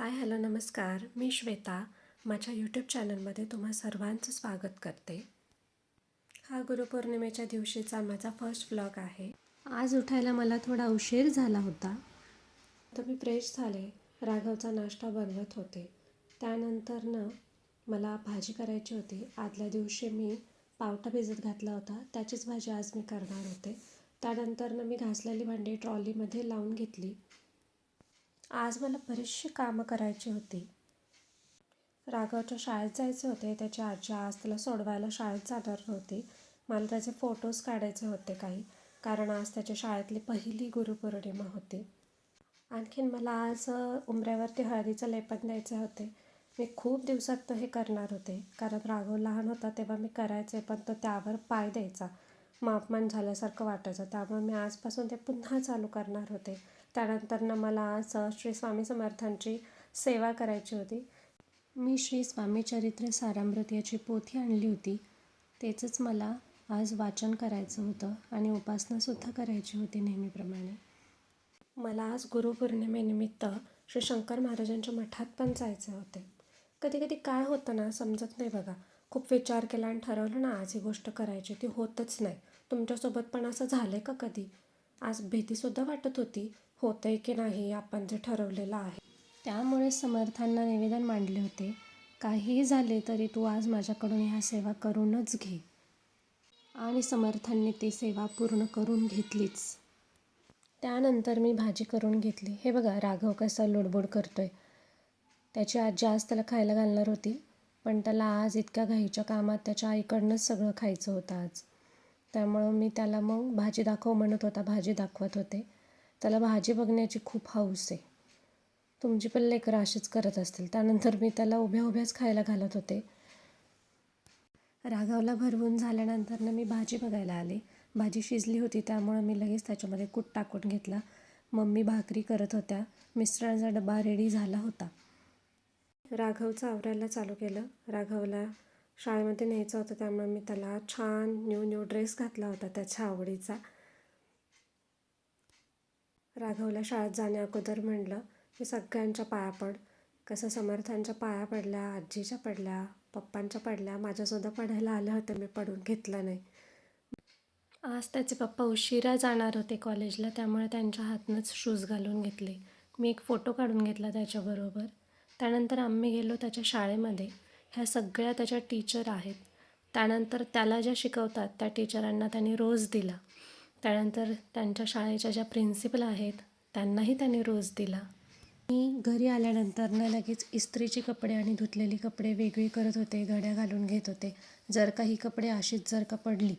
Hi hello नमस्कार. मी श्वेता. माझ्या YouTube चॅनलमध्ये तुम्हा सर्वांचं स्वागत करते. हा गुरुपौर्णिमेच्या दिवशीचा माझा फर्स्ट व्लॉग आहे. आज उठायला मला थोडा उशीर झाला होता. तर मी फ्रेश झाले. राघवचा नाश्ता बनवत होते. त्यानंतरनं मला भाजी करायची होती. आदल्या दिवशी मी पावटा भिजत घातला होता. त्याचीच भाजी आज मी करणार होते. त्यानंतरनं मी घासलेली भांडी ट्रॉलीमध्ये लावून घेतली. आज मला बरीचशी कामं करायची होती. राघवच्या शाळेत जायचे होते. त्याची आजी आज त्याला सोडवायला शाळेत जाणार होती मला त्याचे फोटोज काढायचे होते काही. कारण आज त्याच्या शाळेतली पहिली गुरुपौर्णिमा होती. आणखीन मला आज उमऱ्यावरती हळदीचं लेपन द्यायचे होते. मी खूप दिवसात तो हे करणार होते. कारण राघव लहान होता तेव्हा मी करायचे पण तो त्यावर पाय द्यायचा. मापमान झाल्यासारखं वाटायचं. त्यामुळे मी आजपासून ते पुन्हा चालू करणार होते. त्यानंतरनं मला आज श्री स्वामी समर्थांची सेवा करायची होती. मी श्री स्वामी चरित्र सारामृत याची पोथी आणली होती. त्याचंच मला आज वाचन करायचं होतं आणि उपासनासुद्धा करायची होती नेहमीप्रमाणे. मला आज गुरुपौर्णिमेनिमित्त श्री शंकर महाराजांच्या मठात पण जायचे होते. कधी कधी काय होतं ना समजत नाही बघा. खूप विचार केला आणि ठरवलं ना आज ही गोष्ट करायची. ती होतच नाही. तुमच्यासोबत पण असं झालं आहे का कधी? आज भीतीसुद्धा वाटत होती. होतं आहे की नाही आपण जे ठरवलेलं आहे. त्यामुळे समर्थांना निवेदन मांडले होते. काहीही झाले तरी तू आज माझ्याकडून ह्या सेवा करूनच घे. आणि समर्थांनी ती सेवा पूर्ण करून घेतलीच. त्यानंतर मी भाजी करून घेतली. हे बघा राघव कसा लोडबोड करतोय. त्याची आजी आज त्याला खायला घालणार होती पण त्याला आज इतक्या घाईच्या कामात त्याच्या आईकडनंच सगळं खायचं होतं आज. त्यामुळं मी त्याला मग भाजी दाखव म्हणत होता भाजी दाखवत होते. त्याला भाजी बघण्याची खूप हौस आहे. तुमची पण लेकरं अशीच करत असतील. त्यानंतर मी त्याला उभ्या उभ्याच खायला घालत होते. राघवला भरवून झाल्यानंतरनं मी भाजी बघायला आले. भाजी शिजली होती त्यामुळं मी लगेच त्याच्यामध्ये कूट टाकून घेतला. मम्मी भाकरी करत होत्या. मिस्टरांचा डबा रेडी झाला होता. राघवचं आवरायला चालू केलं. राघवला शाळेमध्ये न्यायचं होतं त्यामुळे मी त्याला छान न्यू न्यू ड्रेस घातला होता त्याच्या आवडीचा. राघवला शाळेत जाण्या अगोदर म्हणलं की सगळ्यांच्या पाया पड. कसं समर्थांच्या पाया पडल्या आजीच्या पडल्या पप्पांच्या पडल्या माझ्यासुद्धा पडायला आलं होतं मी पडून घेतलं नाही. आज त्याचे पप्पा उशिरा जाणार होते कॉलेजला त्यामुळे त्यांच्या हातनंच शूज घालून घेतले. मी एक फोटो काढून घेतला त्याच्याबरोबर. त्यानंतर आम्ही गेलो त्याच्या शाळेमध्ये. ह्या सगळ्या त्याच्या टीचर आहेत. त्यानंतर त्याला ज्या शिकवतात त्या टीचरांना त्यांनी रोज दिला. त्यानंतर त्यांच्या शाळेच्या ज्या प्रिन्सिपल आहेत त्यांनाही त्यांनी रोज दिला. मी घरी आल्यानंतर ना लगेच इस्त्रीचे कपडे आणि धुतलेली कपडे वेगळी करत होते घड्या घालून घेत होते. जर का ही कपडे अशीच जर का पडली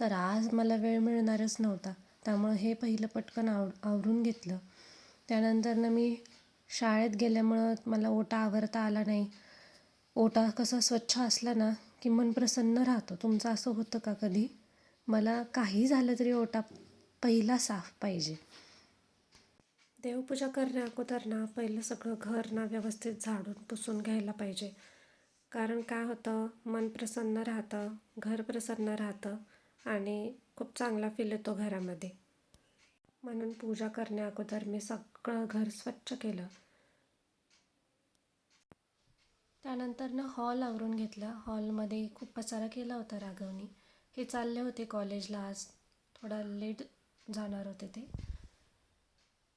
तर आज मला वेळ मिळणारच नव्हता. त्यामुळं हे पहिलं पटकन आव आवरून घेतलं. त्यानंतरनं मी शाळेत गेल्यामुळं मला ओटा आवरता आला नाही. ओटा कसा स्वच्छ असला ना की मन प्रसन्न राहतो. तुमचं असं होतं का कधी? मला काही झालं तरी ओटा पहिला साफ पाहिजे. देवपूजा करण्या अगोदर ना पहिलं सगळं घर ना व्यवस्थित झाडून पुसून घ्यायला पाहिजे. कारण काय होतं? मन प्रसन्न राहतं घर प्रसन्न राहतं आणि खूप चांगला फील येतो घरामध्ये. म्हणून पूजा करण्या अगोदर मी सगळं घर स्वच्छ केलं. त्यानंतर ना हॉल आवरून घेतला. हॉलमध्ये खूप पसारा केला होता राघवनी. ते चालले होते कॉलेजला आज थोडा लेट जाणार होते ते.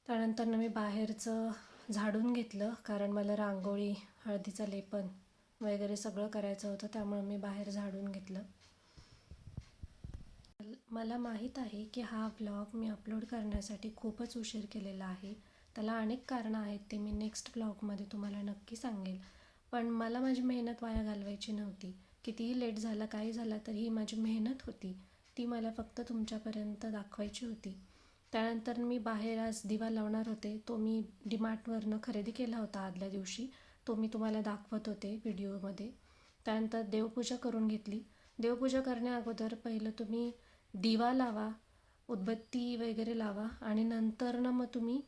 त्यानंतरनं मी बाहेरचं झाडून घेतलं कारण मला रांगोळी हळदीचं लेपन वगैरे सगळं करायचं होतं त्यामुळं मी बाहेर झाडून घेतलं. मला माहीत आहे की हा ब्लॉग मी अपलोड करण्यासाठी खूपच उशीर केलेला आहे. त्याला अनेक कारणं आहेत ते मी नेक्स्ट ब्लॉगमध्ये तुम्हाला नक्की सांगेल. पण मला माझी मेहनत वाया घालवायची नव्हती. कितीही लेट झाला काही झाला तर ही माझी मेहनत होती. ती मला फक्त तुमच्यापर्यंत दाखवायची होती. त्यानंतर मी बाहेर आज दिवा लावणार होते. तो मी डिमार्टवरनं खरेदी केला होता आदल्या दिवशी. तो मी तुम्हाला दाखवत होते व्हिडिओमध्ये. त्यानंतर देवपूजा करून घेतली. देवपूजा करण्या अगोदर पहिलं तुम्ही दिवा लावा उदबत्ती वगैरे लावा आणि नंतर ना मग तुम्ही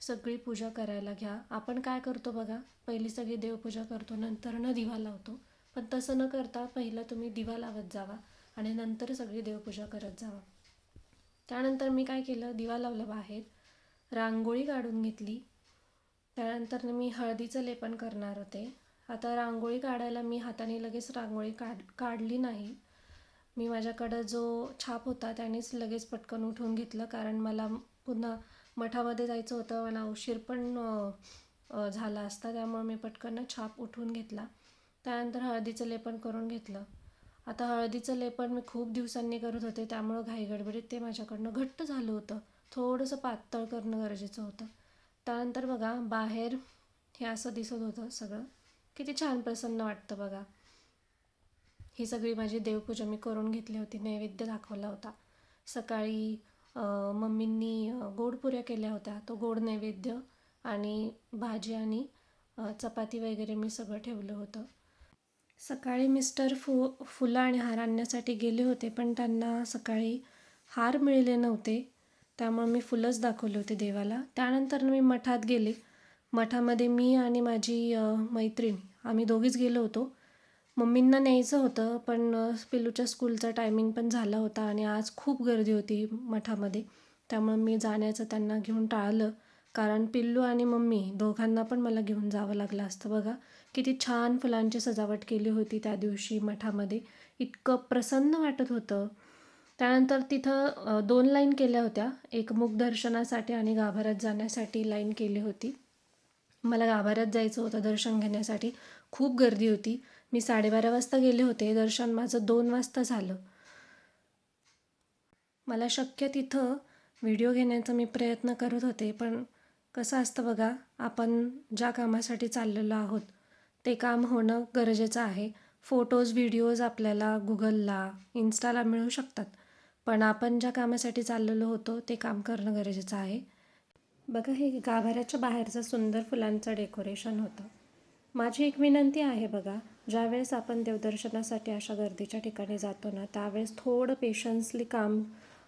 सगळी पूजा करायला घ्या. आपण काय करतो बघा पहिली सगळी देवपूजा करतो नंतर दिवा लावतो. पण तसं न करता पहिलं तुम्ही दिवा लावत जावा आणि नंतर सगळी देवपूजा करत जावा. त्यानंतर मी काय केलं? दिवा लावलं बाहेर रांगोळी काढून घेतली. त्यानंतर मी हळदीचं लेपन करणार होते. आता रांगोळी काढायला मी हाताने लगेच रांगोळी काढ काढली नाही. मी माझ्याकडं जो छाप होता त्यानेच लगेच पटकन उठून घेतलं कारण मला पुन्हा मठामध्ये जायचं होतं. मला उशीर पण झाला असता. त्यामुळे मी पटकन छाप उठून घेतला. त्यानंतर हळदीचं लेपन करून घेतलं. आता हळदीचं लेपन मी खूप दिवसांनी करत होते त्यामुळं घाईगडबडीत ते माझ्याकडनं घट्ट झालं होतं. थोडंसं पातळ करणं गरजेचं होतं. त्यानंतर बघा बाहेर हे असं दिसत होतं सगळं. किती छान प्रसन्न वाटतं बघा. ही सगळी माझी देवपूजा मी करून घेतली होती नैवेद्य दाखवला होता. सकाळी मम्मींनी गोडपुऱ्या केल्या होत्या. तो गोड नैवेद्य आणि भाजी आणि चपाती वगैरे मी सगळं ठेवलं होतं. सकाळी मिस्टर फु फुलं आणि हार आणण्यासाठी गेले होते पण त्यांना सकाळी हार मिळाले नव्हते. त्यामुळे मी फुलंच दाखवले होते देवाला. त्यानंतर मी मठात गेले. मठामध्ये मी आणि माझी मैत्रीण आम्ही दोघीच गेलो होतो. मम्मींना न्यायचं होतं पण पिलूच्या पिल्लूच्या स्कूलचा टायमिंग पण झाला होता आणि आज खूप गर्दी होती मठामध्ये. त्यामुळे मी जाण्याचं त्यांना घेऊन टाळलं. कारण पिल्लू आणि मम्मी दोघांना पण मला घेऊन जावं लागलं असतं बघा. किती छान फुलांची सजावट केली होती त्या दिवशी मठामध्ये. इतकं प्रसन्न वाटत होतं. त्यानंतर तिथं दोन लाईन केल्या होत्या. एक मुखदर्शनासाठी आणि गाभाऱ्यात जाण्यासाठी लाईन केली होती. मला गाभाऱ्यात जायचं होतं दर्शन घेण्यासाठी. खूप गर्दी होती. मी साडेबारा वाजता गेले होते. दर्शन माझं दोन वाजता झालं. मला शक्य तिथं व्हिडिओ घेण्याचा मी प्रयत्न करत होते. पण कसं असतं बघा आपण ज्या कामासाठी चाललेलो आहोत ते काम होणं गरजेचं आहे. फोटोज व्हिडिओज आपल्याला गुगलला इन्स्टाला मिळू शकतात. पण आपण ज्या कामासाठी चाललेलो होतो ते काम करणं गरजेचं आहे. बघा हे गाभाऱ्याच्या बाहेरचं सुंदर फुलांचं डेकोरेशन होतं. माझी एक विनंती आहे बघा ज्यावेळेस आपण देवदर्शनासाठी अशा गर्दीच्या ठिकाणी जातो ना त्यावेळेस थोडं पेशन्सली काम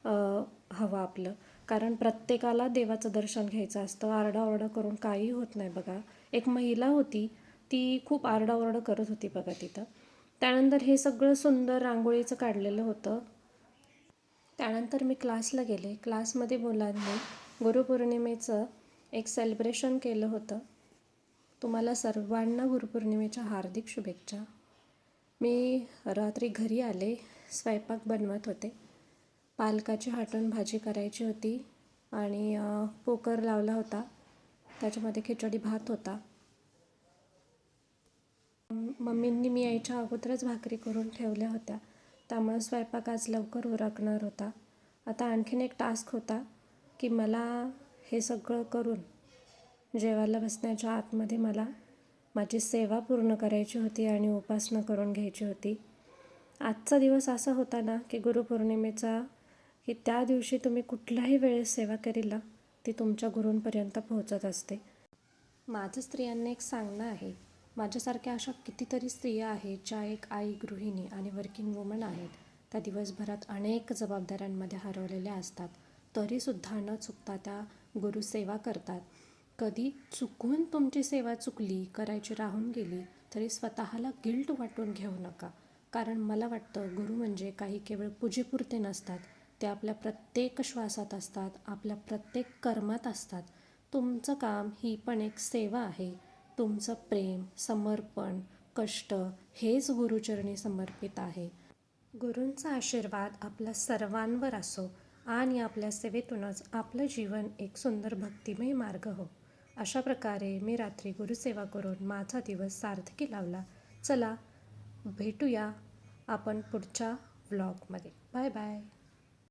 हवं आपलं. कारण प्रत्येकाला देवाचं दर्शन घ्यायचं असतं. आरडाओरडा करून काही होत नाही बघा. एक महिला होती ती खूप आरडाओरडा करत होती बघा तिथं. त्यानंतर हे सगळं सुंदर रांगोळीचं काढलेलं होतं. त्यानंतर मी क्लासला गेले. क्लासमध्ये मुलांनी गुरुपौर्णिमेचं एक सेलिब्रेशन केलं होतं. तुम्हाला सर्वांना गुरुपौर्णिमेच्या हार्दिक शुभेच्छा. मी रात्री घरी आले स्वयंपाक बनवत होते. पालकाची हाटून भाजी करायची होती आणि कुकर लावला होता. त्याच्यामध्ये खिचडी भात होता. मम्मींनी मी यायच्या अगोदरच भाकरी करून ठेवल्या होत्या. त्यामुळे स्वयंपाक आज लवकर उरकणार होता. आता आणखीन एक टास्क होता की मला हे सगळं करून जेवायला बसण्याच्या आतमध्ये मला माझी सेवा पूर्ण करायची होती आणि उपासना करून घ्यायची होती. आजचा दिवस असा होता ना की गुरुपौर्णिमेचा की त्या दिवशी तुम्ही कुठल्याही वेळेस सेवा करील ती तुमच्या गुरूंपर्यंत पोहोचत असते. माझं स्त्रियांना एक सांगणं आहे. माझ्यासारख्या अशा कितीतरी स्त्रिया आहेत ज्या एक आई गृहिणी आणि वर्किंग वुमन आहेत. त्या दिवसभरात अनेक जबाबदाऱ्यांमध्ये हरवलेल्या असतात. तरीसुद्धा न चुकता त्या गुरुसेवा करतात. कधी चुकून तुमची सेवा चुकली करायची राहून गेली तरी स्वतःला गिल्ट वाटून घेऊ नका. कारण मला वाटतं गुरु म्हणजे काही केवळ पूजेपुरते नसतात. ते आपल्या प्रत्येक श्वासात असतात आपल्या प्रत्येक कर्मात असतात. तुमचं काम ही पण एक सेवा आहे. तुमचं प्रेम समर्पण कष्ट हेच गुरुचरणी समर्पित आहे. गुरूंचा आशीर्वाद आपल्या सर्वांवर असो आणि आपल्या सेवेतूनच आपलं जीवन एक सुंदर भक्तिमय मार्ग हो. अशा प्रकारे मी रात्री गुरुसेवा करून माझा दिवस सार्थकी लावला. चला भेटूया आपण पुढच्या व्लॉगमध्ये बाय बाय.